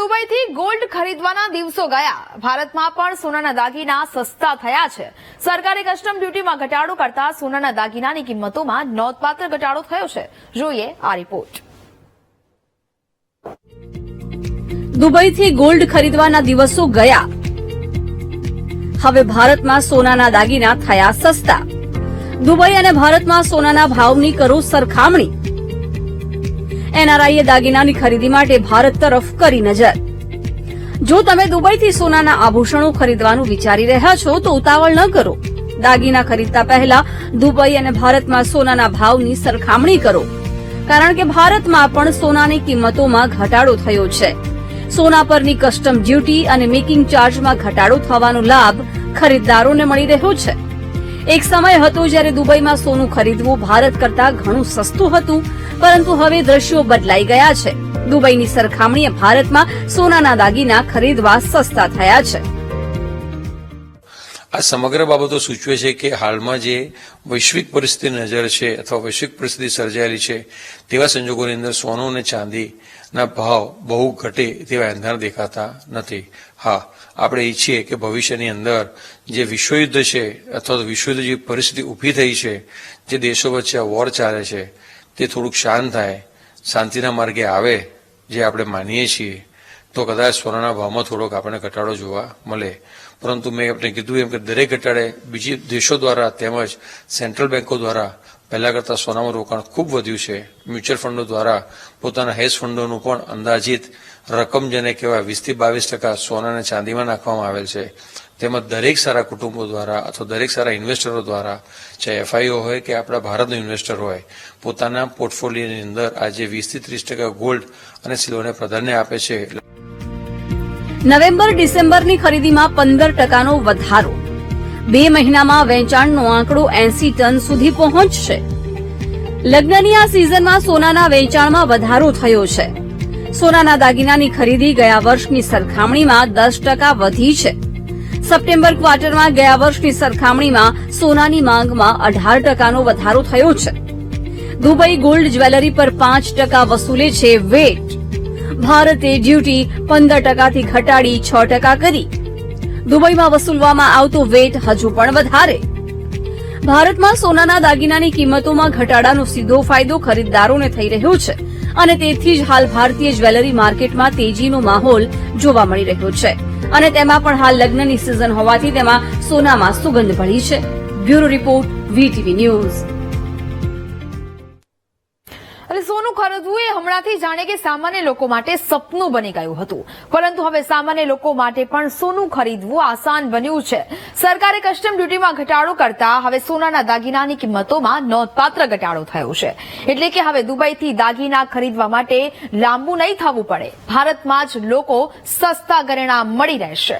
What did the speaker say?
દુબઈથી gold ખરીદવાના દિવસો ગયા. ભારતમાં પણ સોનાના દાગીના સસ્તા થયા છે. સરકારે કસ્ટમ ડ્યુટીમાં ઘટાડો કરતા સોનાના દાગીનાની કિંમતોમાં નોંધપાત્ર ઘટાડો થયો છે. જોઈએ આ રિપોર્ટ. દુબઈથી ગોલ્ડ ખરીદવાના દિવસો ગયા. હવે ભારતમાં સોનાના દાગીના થયા સસ્તા. દુબઈ અને ભારતમાં સોનાના ભાવની કરો સરખામણી. એનઆરઆઈએ દાગીનાની ખરીદી માટે ભારત તરફ કરી નજર. જો તમે દુબઈથી સોનાના આભૂષણો ખરીદવાનું વિચારી રહ્યા છો, તો ઉતાવળ ન કરો. દાગીના ખરીદતા પહેલા દુબઈ અને ભારતમાં સોનાના ભાવની સરખામણી કરો. કારણ કે ભારતમાં પણ સોનાની કિંમતોમાં ઘટાડો થયો છે. સોના પરની કસ્ટમ ડ્યુટી અને મેકિંગ ચાર્જમાં ઘટાડો થવાનો લાભ ખરીદદારોને મળી રહ્યો છે. એક સમય હતો જ્યારે દુબઈમાં સોનું ખરીદવું ભારત કરતા ઘણું સસ્તું હતું, પરંતુ હવે દ્રશ્યો બદલાઈ ગયા છે. દુબઈની સરખામણીએ ભારતમાં સોનાના દાગીના ખરીદવા સસ્તા થયા છે. આ સમગ્ર બાબતો સૂચવે છે કે હાલમાં જે વૈશ્વિક પરિસ્થિતિ નજર છે અથવા વૈશ્વિક પરિસ્થિતિ સર્જાયેલી છે, તેવા સંજોગોની અંદર સોનું અને ચાંદીના ભાવ બહુ ઘટે તેવા એંધાણ દેખાતા નથી. હા, આપણે ઈચ્છીએ કે ભવિષ્યની અંદર જે વિશ્વયુદ્ધ છે અથવા તો વિશ્વયુદ્ધ જે પરિસ્થિતિ ઊભી થઈ છે, જે દેશો વચ્ચે આ વોર ચાલે છે, તે થોડુંક શાંત થાય, શાંતિના માર્ગે આવે, જે આપણે માનીએ છીએ. તો કદાચ સોનાના ભાવમાં થોડોક આપણને ઘટાડો જોવા મળે. પરંતુ મેં આપણે કીધું એમ કે દરેક ઘટાડે બીજી દેશો દ્વારા તેમજ સેન્ટ્રલ બેન્કો દ્વારા પહેલા કરતાં સોનામાં રોકાણ ખૂબ વધ્યું છે. મ્યુચ્યુઅલ ફંડો દ્વારા પોતાના હેજ ફંડોનું પણ અંદાજિત રકમ જેને કહેવાય વીસથી બાવીસ ટકા સોનાને ચાંદીમાં નાખવામાં આવેલ છે. તેમજ દરેક સારા કુટુંબો દ્વારા અથવા દરેક સારા ઇન્વેસ્ટરો દ્વારા, ચાહે એફઆઈઓ હોય કે આપણા ભારતનો ઇન્વેસ્ટર હોય, પોતાના પોર્ટફોલિયોની અંદર આજે વીસથી ત્રીસ ટકા ગોલ્ડ અને સિલ્વરને પ્રાધાન્ય આપે છે. નવેમ્બર, ડિસેમ્બરની ખરીદીમાં પંદર ટકાનો વધારો. બે મહિનામાં વેચાણનો આંકડો એસી ટન સુધી પહોંચશે. લગ્નની આ સિઝનમાં સોનાના વેચાણમાં વધારો થયો છે. સોનાના દાગીનાની ખરીદી ગયા વર્ષની સરખામણીમાં દસ ટકા વધી છે. સપ્ટેમ્બર ક્વાર્ટરમાં ગયા વર્ષની સરખામણીમાં સોનાની માંગમાં અઢાર ટકાનો વધારો થયો છે. દુબઈ ગોલ્ડ જ્વેલરી પર પાંચ ટકા વસૂલે છે વેટ. ભારતે ડ્યુટી પંદર ટકાથી ઘટાડી છ ટકા કરી. દુબઈમાં વસૂલવામાં આવતો વેટ હજુ પણ વધારે. ભારતમાં સોનાના દાગીનાની કિંમતોમાં ઘટાડાનો સીધો ફાયદો ખરીદદારોને થઈ રહ્યો છે અને તેથી જ હાલ ભારતીય જ્વેલરી માર્કેટમાં તેજીનો માહોલ જોવા મળી રહ્યો છે. અને તેમાં પણ હાલ લગ્નની સિઝન હોવાથી તેમાં સોનામાં સુગંધ ભળી છે. Bureau report, VTV news. સોનું ખરીદવું એ હમણાંથી જાણે કે સામાન્ય લોકો માટે સપનું બની ગયું હતું. પરંતુ હવે સામાન્ય લોકો માટે પણ સોનું ખરીદવું આસાન બન્યું છે. સરકારે કસ્ટમ ડ્યુટીમાં ઘટાડો કરતા હવે સોનાના દાગીનાની કિંમતોમાં નોંધપાત્ર ઘટાડો થયો છે. એટલે કે હવે દુબઈથી દાગીના ખરીદવા માટે લાંબુ નહીં થવું પડે. ભારતમાં જ લોકો સસ્તા ઘરેણા મળી રહેશે.